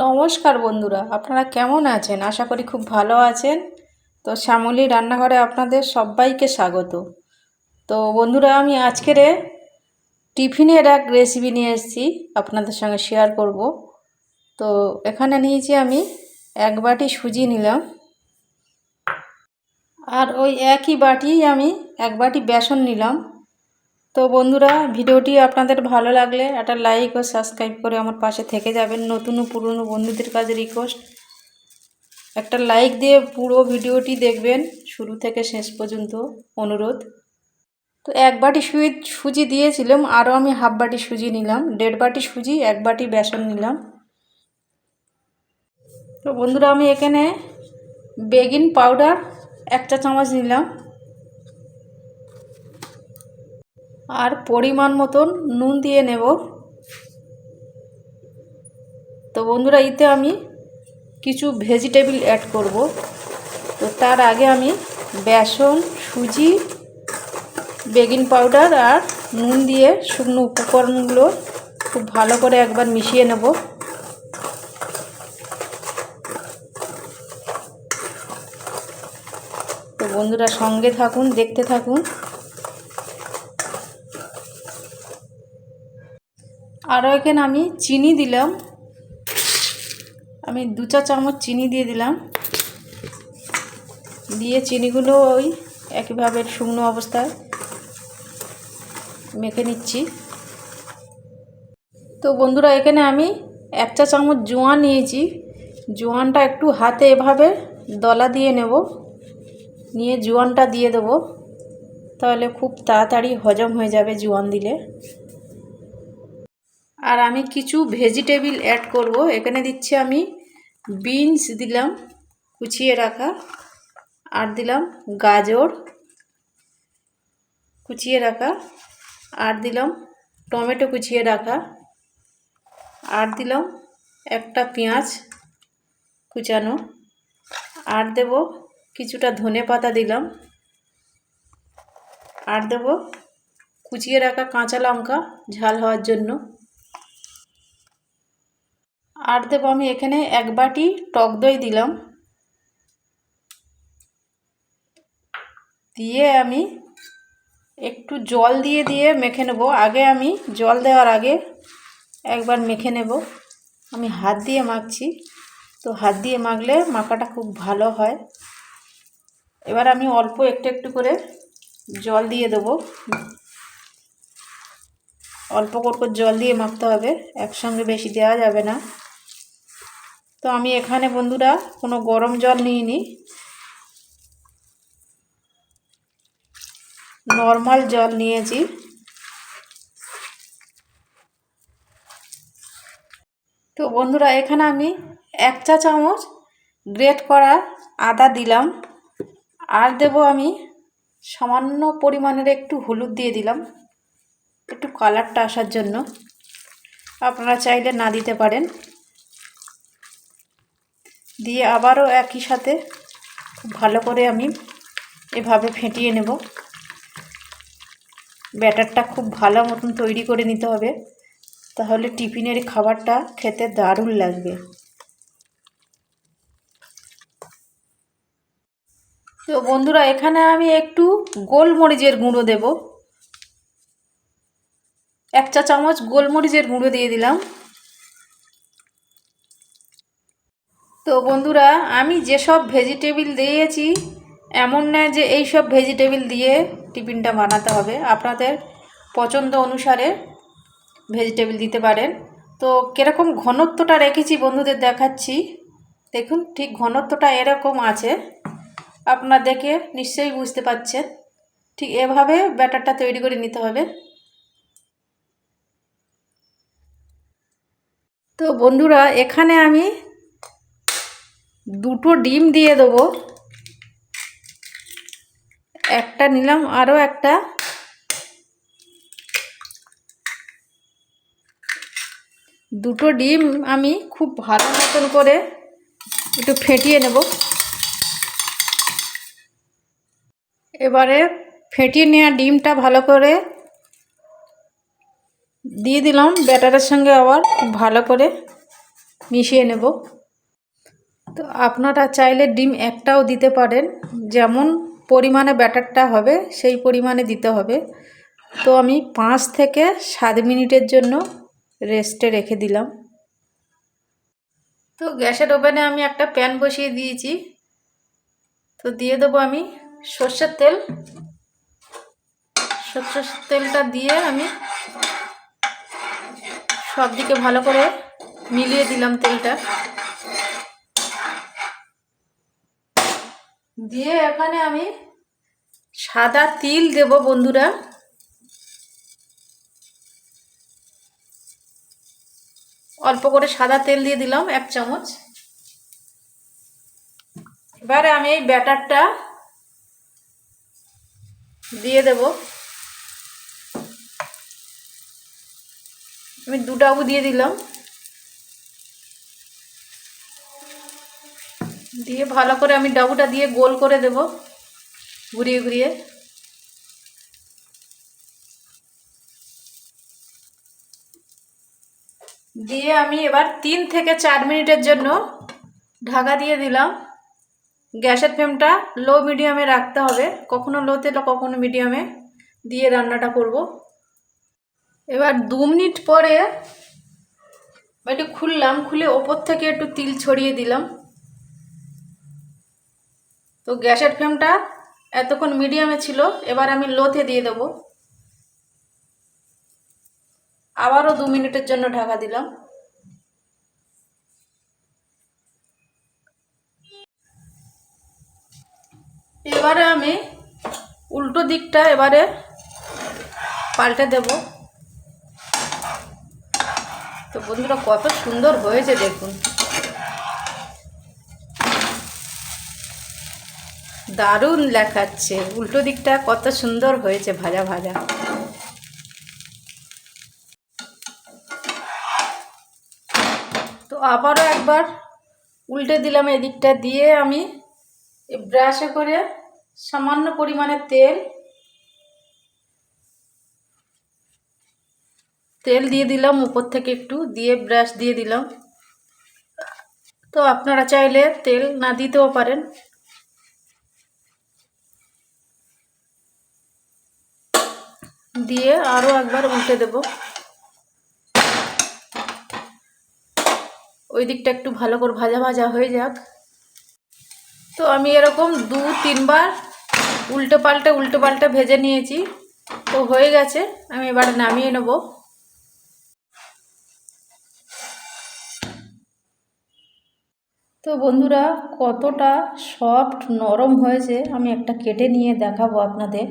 নমস্কার বন্ধুরা, আপনারা কেমন আছেন? আশা করি খুব ভালো আছেন। তো শ্যামলী রান্নাঘরে আপনাদের সবাইকে স্বাগত। তো বন্ধুরা, আমি আজকের টিফিনের এক রেসিপি নিয়ে এসেছি, আপনাদের সঙ্গে শেয়ার করব। তো এখানে নিয়েছি আমি এক বাটি সুজি নিলাম। আর ওই একই বাটি আমি এক বাটি বেসন নিলাম। তো বন্ধুরা, ভিডিওটি আপনাদের ভালো লাগলে একটা লাইক ও সাবস্ক্রাইব করে আমার পাশে থেকে যাবেন। নতুন ও পুরনো বন্ধুদের কাছে রিকোয়েস্ট একটা লাইক দিয়ে পুরো ভিডিওটি দেখবেন। শুরু থেকে শেষ পর্যন্ত অনুরোধ। তো এক বাটি সুজি সুজি দিয়েছিলাম আরও আমি হাফ বাটি সুজি নিলাম। দেড় বাটি সুজি, এক বাটি বেসন নিলাম। তো বন্ধুরা, আমি এখানে বেগিন পাউডার একটা চামচ নিলাম। আর পরিমাণ মতন নুন দিয়ে নেব। তো বন্ধুরা, এতে আমি কিছু ভেজিটেবিল অ্যাড করব। তো তার আগে আমি বেসন, সুজি বেগিন পাউডার আর নুন দিয়ে শুকনো উপকরণগুলো খুব ভালো করে একবার মিশিয়ে নেব। তো বন্ধুরা, সঙ্গে থাকুন, দেখতে থাকুন। আরও এখানে আমি চিনি দিলাম। আমি দু চা চামচ চিনি দিয়ে দিলাম। দিয়ে চিনিগুলো ওই একইভাবে শুকনো অবস্থায় মেখে নিচ্ছি। তো বন্ধুরা, এখানে আমি এক চা চামচ জোয়ান নিয়েছি। জোয়ানটা একটু হাতে এভাবে দলা দিয়ে নেব। নিয়ে জোয়ানটা দিয়ে দেবো। তাহলে খুব তাড়াতাড়ি হজম হয়ে যাবে জোয়ান দিলে। আর আমি কিছু ভেজিটেবিল অ্যাড করব। এখানে দিচ্ছি আমি বিনস দিলাম, কুচিয়ে রাখা। আর দিলাম গাজর, কুচিয়ে রাখা। আর দিলাম টমেটো কুচিয়ে রাখা। আর দিলাম একটা পেঁয়াজ কুচানো। আর দেব কিছুটা ধনে পাতা দিলাম। আর দেব কুচিয়ে রাখা কাঁচা লঙ্কা, ঝাল হওয়ার জন্য। আর দেবো আমি এখানে এক বাটি টক দই দিলাম। দিয়ে আমি একটু জল দিয়ে দিয়ে মেখে নেব। আগে আমি জল দেওয়ার আগে একবার মেখে নেব। আমি হাত দিয়ে মাখছি। তো হাত দিয়ে মাখলে মাখাটা খুব ভালো হয়। এবার আমি অল্প একটু একটু করে জল দিয়ে দেবো। অল্প করে জল দিয়ে মাখতে হবে। একসঙ্গে বেশি দেওয়া যাবে না। তো আমি এখানে বন্ধুরা কোনো গরম জল নিইনি। নর্মাল জল নিয়েছি। তো বন্ধুরা, এখানে আমি এক চা চামচ গ্রেট করা আদা দিলাম। আর দেব আমি সামান্য পরিমাণের একটু হলুদ দিয়ে দিলাম। একটু কালারটা আসার জন্য। আপনারা চাইলে না দিতে পারেন। দিয়ে আবারও একই সাথে খুব ভালো করে আমি এভাবে ফেটিয়ে নেব। ব্যাটারটা খুব ভালো মতন তৈরি করে নিতে হবে, তাহলে টিফিনের খাবারটা খেতে দারুণ লাগবে। তো বন্ধুরা, এখানে আমি একটু গোলমরিচের গুঁড়ো দেব। এক চা চামচ গোলমরিচের গুঁড়ো দিয়ে দিলাম। তো বন্ধুরা, আমি যেসব ভেজিটেবিল দিয়েছি, এমন নয় যে এই সব ভেজিটেবিল দিয়ে টিফিনটা বানাতে হবে। আপনাদের পছন্দ অনুসারে ভেজিটেবিল দিতে পারেন। তো কীরকম ঘনত্বটা রেখেছি বন্ধুদের দেখাচ্ছি। দেখুন, ঠিক ঘনত্বটা এরকম আছে। আপনারা দেখে নিশ্চয়ই বুঝতে পাচ্ছেন। ঠিক এভাবে ব্যাটারটা তৈরি করে নিতে হবে। তো বন্ধুরা, এখানে আমি দুটো ডিম দিয়ে দেবো। একটা নিলাম আরও একটা। দুটো ডিম আমি খুব ভালো মতন করে একটু ফেটিয়ে নেব। এবারে ফেটিয়ে নেওয়া ডিমটা ভালো করে দিয়ে দিলাম, ব্যাটারের সঙ্গে আবার ভালো করে মিশিয়ে নেব। তো আপনারা চাইলে ডিম একটাও দিতে পারেন। যেমন পরিমাণে ব্যাটারটা হবে, সেই পরিমাণে দিতে হবে। তো আমি পাঁচ থেকে সাত মিনিটের জন্য রেস্টে রেখে দিলাম। তো গ্যাসের ওভেনে আমি একটা প্যান বসিয়ে দিয়েছি। তো দিয়ে দেবো আমি সর্ষের তেল। সর্ষের তেলটা দিয়ে আমি সব দিকে ভালো করে মিলিয়ে দিলাম তেলটা। দিয়ে এখানে আমি সাদা তিল দেব বন্ধুরা। অল্প করে সাদা তেল দিয়ে দিলাম, এক চামচ। এবারে আমি এই ব্যাটারটা দিয়ে দেব। আমি দুটাও দিয়ে দিলাম। দিয়ে ভালো করে আমি ডাবুটা দিয়ে গোল করে দেব, ঘুরিয়ে ঘুরিয়ে। দিয়ে আমি এবার তিন থেকে চার মিনিটের জন্য ঢাকা দিয়ে দিলাম। গ্যাসের ফ্লেমটা লো মিডিয়ামে রাখতে হবে, কখনো লোতে তো কখনো মিডিয়ামে দিয়ে রান্নাটা করব। এবার দু মিনিট পরে একটু খুললাম, খুলে ওপর থেকে একটু তিল ছড়িয়ে দিলাম। তো গ্যাসের ফ্লেমটা এতক্ষণ মিডিয়ামে ছিল, এবার আমি লোতে দিয়ে দেব। আবারও দু মিনিটের জন্য ঢাকা দিলাম। এবারে আমি উল্টো দিকটা এবারে পাল্টে দেব। তো বন্ধুরা কত সুন্দর হয়েছে দেখুন। দারুণ লেখাচ্ছে। উল্টো দিকটা কত সুন্দর হয়েছে ভাজা ভাজা। তো আবারও একবার উল্টে দিলাম এদিকটা দিয়ে আমি ব্রাশে করে সামান্য পরিমাণে তেল তেল দিয়ে দিলাম উপর থেকে একটু, দিয়ে ব্রাশ দিয়ে দিলাম। তো আপনারা চাইলে তেল না দিতেও পারেন। দিয়ে আরও একবার উল্টে দেব। ওই দিকটা একটু ভালো করে ভাজা ভাজা হয়ে যাক। তো আমি এরকম দু, তিনবার উল্টে পাল্টে উল্টে পাল্টে ভেজে নিয়েছি। তো হয়ে গেছে, আমি এবার নামিয়ে নেব। তো বন্ধুরা, কতটা সফট নরম হয়েছে, আমি একটা কেটে নিয়ে দেখাবো আপনাদের।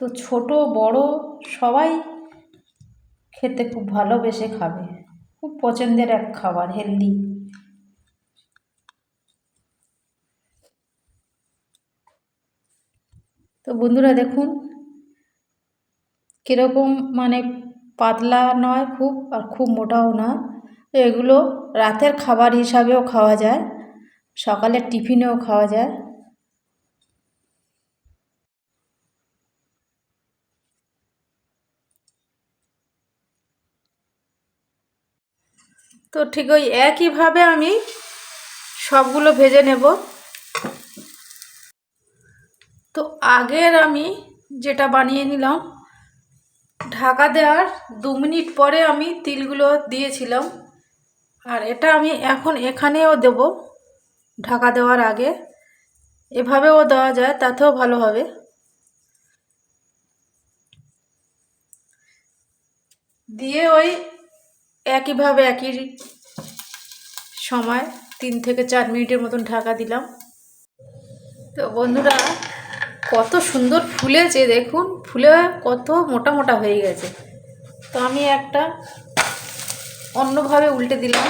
তো ছোট, বড় সবাই খেতে খুব ভালোবেসে খাবে। খুব পছন্দের এক খাবার হেলদি তো বন্ধুরা দেখুন, কীরকম মানে পাতলা নয় খুব আর খুব মোটাও না। এগুলো রাতের খাবার হিসাবেও খাওয়া যায়, সকালের টিফিনেও খাওয়া যায়। তো ঠিক ওই একইভাবে আমি সবগুলো ভেজে নেব। তো আগের আমি যেটা বানিয়ে নিলাম, ঢাকা দেওয়ার দু মিনিট পরে আমি তিলগুলো দিয়েছিলাম। আর এটা আমি এখন এখানেও দেব, ঢাকা দেওয়ার আগে। এভাবেও দেওয়া যায়, তাতেও ভালো হবে। দিয়ে ওই একইভাবে একই সময় তিন থেকে চার মিনিটের মতন ঢাকা দিলাম। তো বন্ধুরা, কত সুন্দর ফুলেছে, দেখুন, ফুলে কত মোটা মোটা হয়ে গেছে। তো আমি একটা অন্যভাবে উল্টে দিলাম।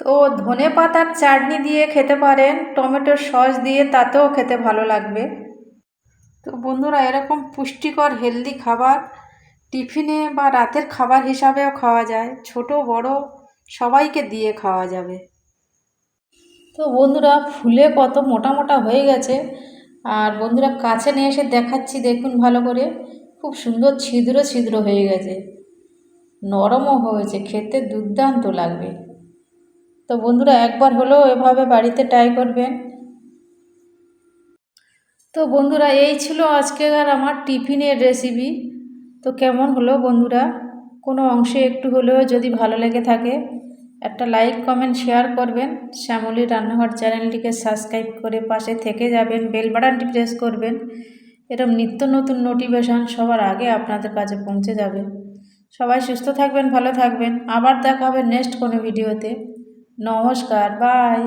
তো ধনে পাতার চাটনি দিয়ে খেতে পারেন, টমেটোর সস দিয়ে, তাতেও খেতে ভালো লাগবে। তো বন্ধুরা, এরকম পুষ্টিকর হেলদি খাবার টিফিনে বা রাতের খাবার হিসাবেও খাওয়া যায়। ছোট, বড়, সবাইকে দিয়ে খাওয়া যাবে। তো বন্ধুরা, ফুলে কত মোটা মোটা হয়ে গেছে। আর বন্ধুরা, কাছে নিয়ে এসে দেখাচ্ছি, দেখুন ভালো করে। খুব সুন্দর ছিদ্র ছিদ্র হয়ে গেছে। নরমও হয়েছে, খেতে দুর্দান্ত লাগবে। তো বন্ধুরা, একবার হলেও এভাবে বাড়িতে ট্রাই করবেন। তো বন্ধুরা, এই ছিল আজকের আমার টিফিনের রেসিপি তো কেমন হলো বন্ধুরা? কোনো অংশে একটু হলেও যদি ভালো লেগে থাকে, একটা লাইক কমেন্ট শেয়ার করবেন। শ্যামলী রান্নাঘর চ্যানেলটিকে সাবস্ক্রাইব করে পাশে থেকে যাবেন বেল বাটনটি প্রেস করবেন। এরকম নিত্য নতুন নোটিফিকেশান সবার আগে আপনাদের কাছে পৌঁছে যাবে। সবাই সুস্থ থাকবেন, ভালো থাকবেন। আবার দেখা হবে নেক্সট কোনো ভিডিওতে নমস্কার বাই